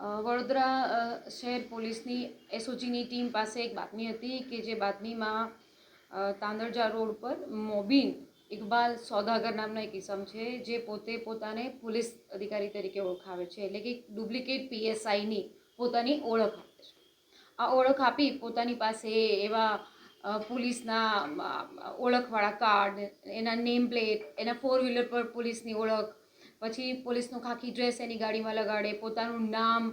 વડોદરા શહેર પોલીસની એસઓજીની ટીમ પાસે એક બાતમી હતી કે જે બાતમીમાં અ, તાંદરજા રોડ પર મોબીન ઇકબાલ સોદાગર નામનો એક ઇસમ છે જે પોતે પોતાને પોલીસ અધિકારી તરીકે ઓળખાવે છે એટલે કે ડુપ્લિકેટ પીએસઆઈની પોતાની ઓળખ આપે છે. આ ઓળખ આપી પોતાની પાસે એવા પોલીસના ઓળખવાળા કાર્ડ એના નેમ પ્લેટ એના ફોર વ્હીલર પર પોલીસની ઓળખ પછી પોલીસનો ખાખી ડ્રેસ એની ગાડીમાં લગાડે, પોતાનું નામ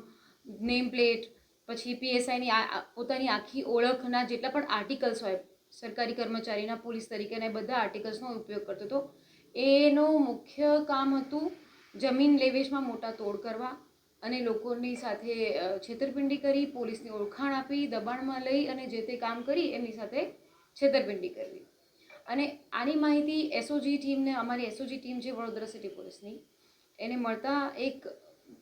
નેમ પ્લેટ પછી પીએસઆઈની પોતાની આખી ઓળખના જેટલા પણ આર્ટિકલ્સ હોય, સરકારી કર્મચારીના, પોલીસ તરીકેના બધા આર્ટિકલ્સનો ઉપયોગ કરતો હતો. એનું મુખ્ય કામ હતું જમીન લેવેશમાં મોટા તોડ કરવા અને લોકોની સાથે છેતરપિંડી કરી, પોલીસની ઓળખાણ આપી, દબાણમાં લઈ અને જે તે કામ કરી એમની સાથે છેતરપિંડી કરવી. અને આની માહિતી એસઓજી ટીમને અમારી એસઓજી ટીમ છે વડોદરા સિટી પોલીસની એને મળતા એક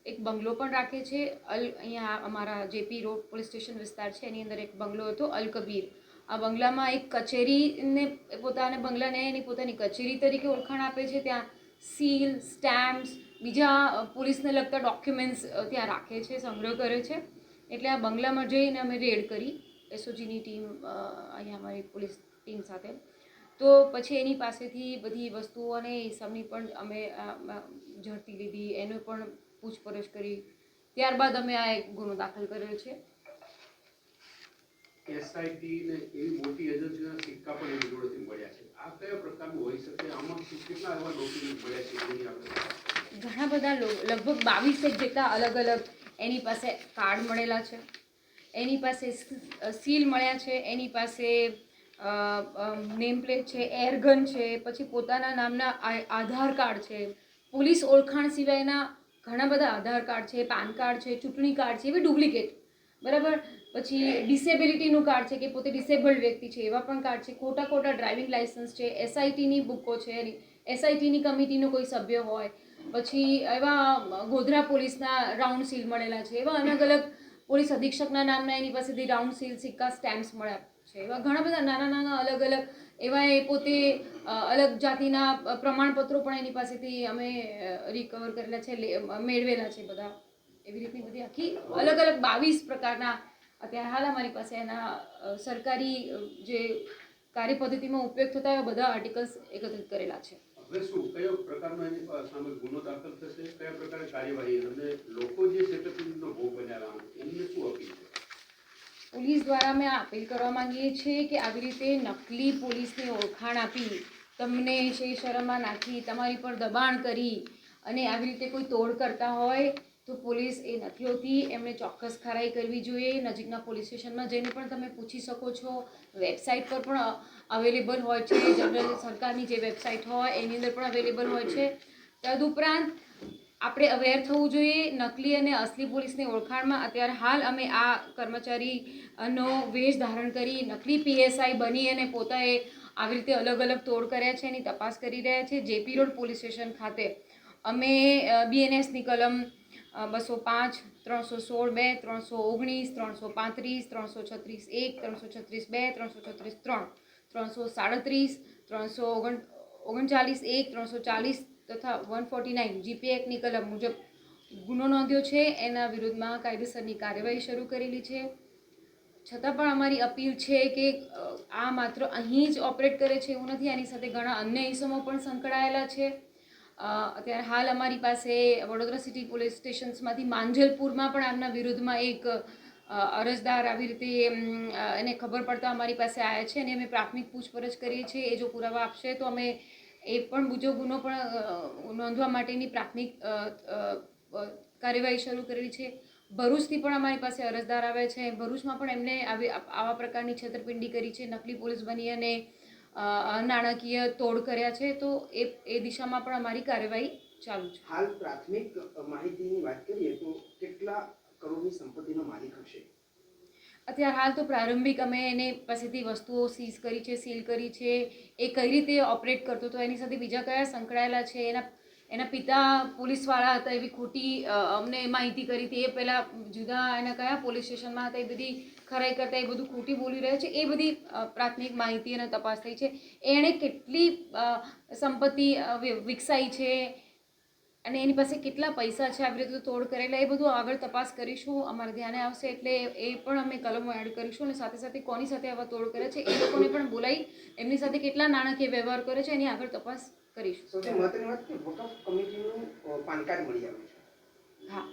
એક બંગલો પણ રાખે છે. અલ, અહીંયા અમારા જેપી રોડ પોલીસ સ્ટેશન વિસ્તાર છે, એની અંદર એક બંગલો હતો, અલ કબીર. આ બંગલામાં એક કચેરીને, પોતાને બંગલાને એની પોતાની કચેરી તરીકે ઓળખાણ આપે છે. ત્યાં સીલ, સ્ટેમ્પ્સ, બીજા પોલીસને લગતા ડોક્યુમેન્ટ્સ ત્યાં રાખે છે, સંગ્રહ કરે છે. એટલે આ બંગલામાં જઈને અમે રેડ કરી. એસઓજીની ટીમ અહીંયા અમારી પોલીસ ટીમ સાથે. તો પછી એની પાસેથી બધી વસ્તુઓ અને હિસાબની પણ અમે ઝડપી લીધી એનો પણ પૂછપરછ કરી. ત્યારબાદ અમે આ એક ગુનો દાખલ કર્યો છે. એસઆઈટી ને એવી મોટી એજન્સીના સિક્કા પણ એની જોડેથી મળ્યા છે. આ કયા પ્રકારનું હોઈ શકે? આમાં કેટલા એવા ડોક્યુમેન્ટ મળ્યા છે એની આપણે ઘણા બધા લગભગ બાવીસેક જેટલા અલગ અલગ એની પાસે કાર્ડ મળેલા છે. એની પાસે સીલ મળ્યા છે. એની પાસે નેમ પ્લેટ છે એરગન છે, પછી પોતાના નામના આધાર કાર્ડ છે. પોલીસ ઓળખાણ સિવાયના ઘણા બધા આધાર કાર્ડ છે, પાન કાર્ડ છે, ચૂંટણી કાર્ડ છે, એવી ડુપ્લિકેટ. બરાબર? પછી ડિસેબિલિટીનું કાર્ડ છે કે પોતે ડિસેબલ્ડ વ્યક્તિ છે, એવા પણ કાર્ડ છે. ખોટા ખોટા ડ્રાઇવિંગ લાઇસન્સ છે એસઆઈટીની બુકો છે એસઆઈટીની કમિટીનો કોઈ સભ્ય હોય. પછી એવા ગોધરા પોલીસના રાઉન્ડ સીલ મળેલા છે, એવા અલગ અલગ પોલીસ અધિક્ષકના નામના એની પાસેથી રાઉન્ડ સીલ સિક્કા સ્ટેમ્પ્સ મળ્યા. છે. એવા ઘણા બધા નાના નાના અલગ અલગ એવા એ પોતે અલગ જાતિના પ્રમાણપત્રો પણ એની પાસેથી અમે રિકવર કરેલા છે મેળવેલા છે બધા. એવી રીતની બધી આખી અલગ અલગ બાવીસ પ્રકારના અત્યારે હાલ અમારી પાસે એના સરકારી જે કાર્ય પદ્ધતિમાં ઉપયોગ થતા એવા બધા આર્ટિકલ્સ એકત્રિત કરેલા છે. લોકો જે પોલીસ દ્વારા અમે અપીલ કરવા માંગીએ છીએ કે આવી રીતે નકલી પોલીસની ઓળખાણ આપી તમને છે શરમમાં નાખી, તમારી પર દબાણ કરી અને આવી રીતે કોઈ તોડ કરતા હોય તો પોલીસ એ નથી હોતી. એમણે ચોક્કસ ખરાઈ કરવી જોઈએ. નજીકના પોલીસ સ્ટેશનમાં જઈને પણ તમે પૂછી શકો છો. વેબસાઇટ પર પણ અવેલેબલ હોય છે. જનરલ સરકારની જે વેબસાઇટ હોય એની અંદર પણ અવેલેબલ હોય છે. તદુપરાંત આપણે અવેર થવું જોઈએ, નકલી અને અસલી પોલીસની ઓળખાણમાં. અત્યારે હાલ અમે આ કર્મચારીનો વેશ ધારણ કરી નકલી પીએસઆઈ બની અને પોતાએ આવી રીતે અલગ અલગ તોડ કર્યા છે, એની તપાસ કરી રહ્યા છે. જેપી રોડ પોલીસ સ્ટેશન ખાતે અમે બીએનએસની કલમ બસો પાંચ, ત્રણસો સોળ બે, ત્રણસો ઓગણીસ, ત્રણસો પાંત્રીસ, ત્રણસો છત્રીસ એક, ત્રણસો છત્રીસ બે, ત્રણસો છત્રીસ ત્રણ, ત્રણસો સાડત્રીસ, ત્રણસો ઓગણ, ઓગણચાલીસ એક, ત્રણસો ચાલીસ તથા વન ફોર્ટી નાઇન જીપી એક્ટની કલમ મુજબ ગુનો નોંધ્યો છે, એના વિરુદ્ધમાં કાયદેસરની કાર્યવાહી શરૂ કરેલી છે. છતાં પણ અમારી અપીલ છે કે આ માત્ર અહીં જ ઓપરેટ કરે છે એવું નથી, આની સાથે ઘણા અન્ય ઇસમો પણ સંકળાયેલા છે. અત્યારે હાલ અમારી પાસે વડોદરા સિટી પોલીસ સ્ટેશન્સમાંથી માંજલપુરમાં પણ આમના વિરુદ્ધમાં એક અરજદાર આવી રીતે એને ખબર પડતા અમારી પાસે આવ્યા છે અને અમે પ્રાથમિક પૂછપરછ કરીએ છીએ. એ જો પુરાવા આપશે તો અમે એ પણ બીજો ગુનો પણ નોંધવા માટેની પ્રાથમિક કાર્યવાહી શરૂ કરેલી છે. ભરૂચથી પણ અમારી પાસે અરજદાર આવે છે. ભરૂચમાં પણ એમને આવી, આવા પ્રકારની છેતરપિંડી કરી છે. નકલી પોલીસ બની અને નાણાકીય તોડ કર્યા છે. તો એ એ દિશામાં પણ અમારી કાર્યવાહી ચાલુ છે. હાલ પ્રાથમિક માહિતીની વાત કરીએ તો કેટલા કરોડની સંપત્તિનો માલિક હશે? અત્યારે હાલ તો પ્રારંભિક અમે એને પાસેથી વસ્તુઓ સીઝ કરી છે સીલ કરી છે. એ કઈ રીતે ઓપરેટ કરતો હતો, એની સાથે બીજા કયા સંકળાયેલા છે? એના એના પિતા પોલીસવાળા હતા, એવી ખોટી અમને માહિતી કરી હતી. એ પહેલાં જુદા એના કયા પોલીસ સ્ટેશનમાં હતા, એ બધી ખરાઈ કરતા, એ બધું ખોટી બોલી રહ્યો છે. એ બધી પ્રાથમિક માહિતી અને તપાસ થઈ છે. એણે કેટલી સંપત્તિ વિકસાઈ છે? અને એની પાસે કેટલા પૈસા છે આવી રીતે તોડ કરેલા એ બધું આગળ તપાસ કરીશું અમારા ધ્યાને આવશે એટલે એ પણ અમે કલમો એડ કરીશું અને સાથે સાથે કોની સાથે આવા તોડ કરે છે એ લોકોને પણ બોલાવી એમની સાથે કેટલા નાણાકીય વ્યવહાર કરે છે એની આગળ તપાસ કરીશું. સૌથી મહત્વની વાત કે વકફ કમિટીનું પાન કાર્ડ મળી આવ્યું છે. હા.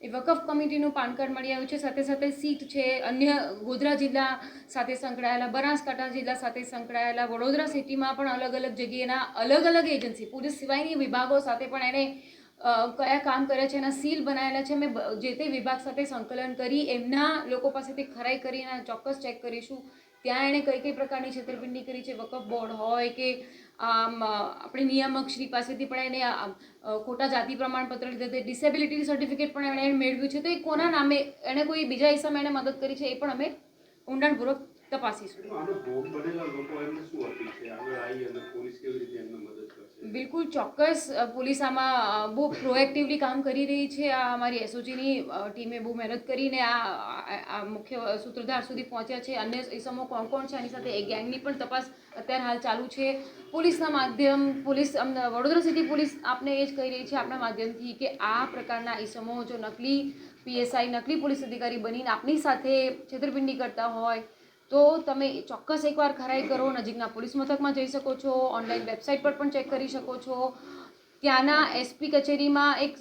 એ વકફ કમિટીનું પાન કાર્ડ મળી આવ્યું છે. સાથે સાથે સીટ છે, અન્ય ગોધરા જિલ્લા સાથે સંકળાયેલા, બનાસકાંઠા જિલ્લા સાથે સંકળાયેલા, વડોદરા સિટીમાં પણ અલગ અલગ જગ્યાએના અલગ અલગ એજન્સી પોલીસ સિવાયની વિભાગો સાથે પણ એણે કયા કામ કરે છે, એના સીલ બનાવેલા છે. મેં જે તે વિભાગ સાથે સંકલન કરી, એમના લોકો પાસેથી ખરાઈ કરીને ચોક્કસ ચેક કરીશું. ત્યાં એણે કઈ કઈ પ્રકારની છેતરપિંડી કરી છે? વકફ બોર્ડ હોય કે આમ આપણે નિયામક શ્રી પાસેથી પણ એને ખોટા જાતિ પ્રમાણપત્ર લીધા ડિસેબિલિટી સર્ટિફિકેટ પણ એણે મેળવ્યું છે. તો એ કોના નામે, એણે કોઈ બીજા હિસાબે એણે મદદ કરી છે એ પણ અમે ઊંડાણપૂર્વક તપાસીશું. આનો ભોગ બનેલા લોકો એમને શું અપીલ છે? આગળ આવી અને પોલીસ કેવી રીતે એમને મદદ બિલકુલ ચોક્કસ પોલીસ આમાં બહુ પ્રોએક્ટિવલી કામ કરી રહી છે. આ અમારી એસઓજીની ટીમે બહુ મહેનત કરીને આ મુખ્ય સૂત્રધાર સુધી પહોંચ્યા છે. અન્ય ઇસમો કોણ કોણ છે? આની સાથે એ ગેંગની પણ તપાસ અત્યારે હાલ ચાલુ છે. પોલીસના માધ્યમ, પોલીસ વડોદરા સિટી પોલીસ આપને એ જ કહી રહી છે આપણા માધ્યમથી કે આ પ્રકારના ઇસમો જો નકલી પીએસઆઈ, નકલી પોલીસ અધિકારી બનીને આપની સાથે છેતરપિંડી કરતા હોય તો તમે ચોક્કસ એકવાર ખરાઈ કરો, નજીકના પોલીસ મથકમાં જઈ શકો છો, ઓનલાઈન વેબસાઇટ પર પણ ચેક કરી શકો છો. ત્યાંના એસપી કચેરીમાં એક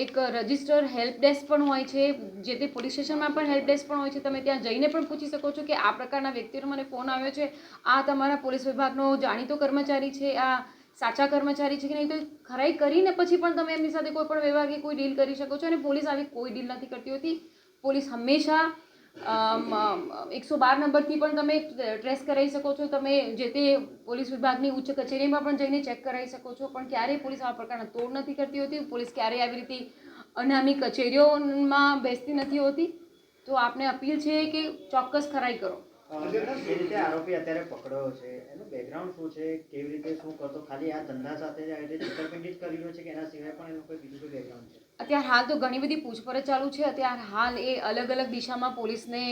એક રજિસ્ટર હેલ્પ ડેસ્ક પણ હોય છે, જે તે પોલીસ સ્ટેશનમાં પણ હેલ્પ ડેસ્ક પણ હોય છે. તમે ત્યાં જઈને પણ પૂછી શકો છો કે આ પ્રકારના વ્યક્તિનો મને ફોન આવ્યો છે. આ તમારા પોલીસ વિભાગનો જાણીતો કર્મચારી છે, આ સાચા કર્મચારી છે કે નહીં? તો ખરાઈ કરીને પછી પણ તમે એમની સાથે કોઈ પણ વ્યવહાર કે કોઈ ડીલ કરી શકો છો અને પોલીસ આવી કોઈ ડીલ નથી કરતી હોતી. પોલીસ હંમેશા એકસો બાર નંબરથી પણ તમે ટ્રેસ કરાવી શકો છો. તમે જે તે પોલીસ વિભાગની ઉચ્ચ કચેરીમાં પણ જઈને ચેક કરાવી શકો છો. પણ ક્યારેય પોલીસ આવા પ્રકારના તોડ નથી કરતી હોતી. પોલીસ ક્યારેય આવી રીતે અનામી કચેરીઓમાં બેસતી નથી હોતી. તો આપને અપીલ છે કે ચોક્કસ ખરાઈ કરો. આરોપી અત્યારે પકડ્યો છે, એનું બેકગ્રાઉન્ડ શું છે, કેવી રીતે શું કરતો, ખાલી આ ધંધા સાથે જ આવી રીતે કરી રહ્યો છે કે એના સિવાય પણ એનું કોઈ બીજું બેકગ્રાઉન્ડ છે? અત્યારે હાલ તો ઘણી બધી પૂછપરછ ચાલુ છે, અત્યારે હાલ એ અલગ અલગ દિશામાં પોલીસને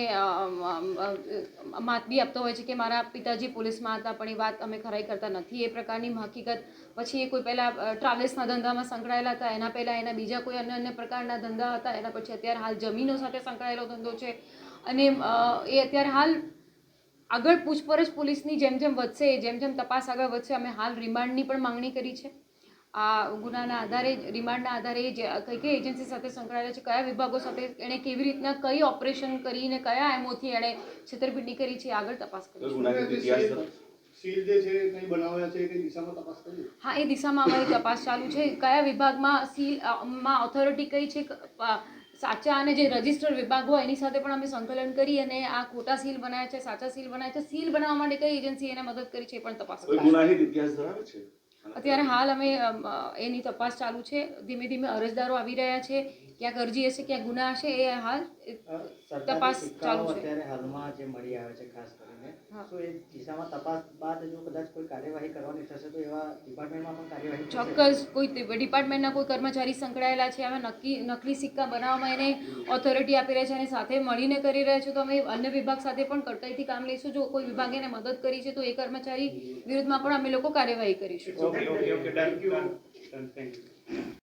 માતબી આપતો હોય છે કે મારા પિતાજી પોલીસમાં હતા, પણ એ વાત અમે ખરાઈ કરતા નથી. એ પ્રકારની હકીકત પછી એ કોઈ પહેલાં ટ્રાવેલ્સના ધંધામાં સંકળાયેલા હતા, એના પહેલાં એના બીજા કોઈ અન્ય અન્ય પ્રકારના ધંધા હતા, એના પછી અત્યારે હાલ જમીનો સાથે સંકળાયેલો ધંધો છે. અને એ અત્યારે હાલ આગળ પૂછપરછ પોલીસની જેમ જેમ વધશે જેમ જેમ તપાસ આગળ વધશે અમે હાલ રિમાન્ડની પણ માંગણી કરી છે. આ ગુનાના આધારે રિમાન્ડના આધારે જે કઈ કઈ એજન્સી સાથે સંકળાયેલા છે કયા વિભાગો સાથે એણે કેવી રીતના કઈ ઓપરેશન કરીને કયા એમઓથી એણે છેતરપિંડી કરી છે આગળ તપાસ કરી ગુનાહિત ઇતિહાસ ધરાવે. સીલ જે છે કઈ બનાવ્યા છે કઈ દિશામાં તપાસ કરી હા એ દિશામાં અમારી તપાસ ચાલુ છે. કયા વિભાગમાં સીલમાં ઓથોરિટી કઈ છે સાચા અને જે રજિસ્ટર વિભાગ હોય એની સાથે પણ અમે સંકલન કરી અને આ ખોટા સીલ બનાવ્યા છે સાચા સીલ બનાવ્યા છે. સીલ બનાવવા માટે કઈ એજન્સી એને મદદ કરી છે એ પણ તપાસ ગુનાહિત ઇતિહાસ ધરાવે છે? અત્યારે હાલ અમે એની તપાસ ચાલુ છે. ધીમે ધીમે અરજદારો આવી રહ્યા છે. ક્યાંક અરજી હશે ક્યાંક ગુના હશે એ હાલ તપાસ ચાલુ છે. અત્યારે હાલમાં જે મળી આવે છે ખાસ કરીને. તો એ દિશામાં તપાસ બાદ જો કદાચ કોઈ કાર્યવાહી કરવાની થશે તો એવા ડિપાર્ટમેન્ટમાં પણ કાર્યવાહી ચોક્કસ કોઈ ડિપાર્ટમેન્ટના કોઈ કર્મચારી સંકળાયેલા છે અમે નક્કી નકલી સિક્કા બનાવવામાં એને ઓથોરિટી આપી રહ્યા છે અને સાથે મળીને કરી રહ્યા છે તો અમે અન્ય વિભાગ સાથે પણ કડકાઈથી કામ લઈશું. જો કોઈ વિભાગ એને મદદ કરી છે તો એ કર્મચારી વિરુદ્ધમાં પણ અમે લોકો કાર્યવાહી કરીશું.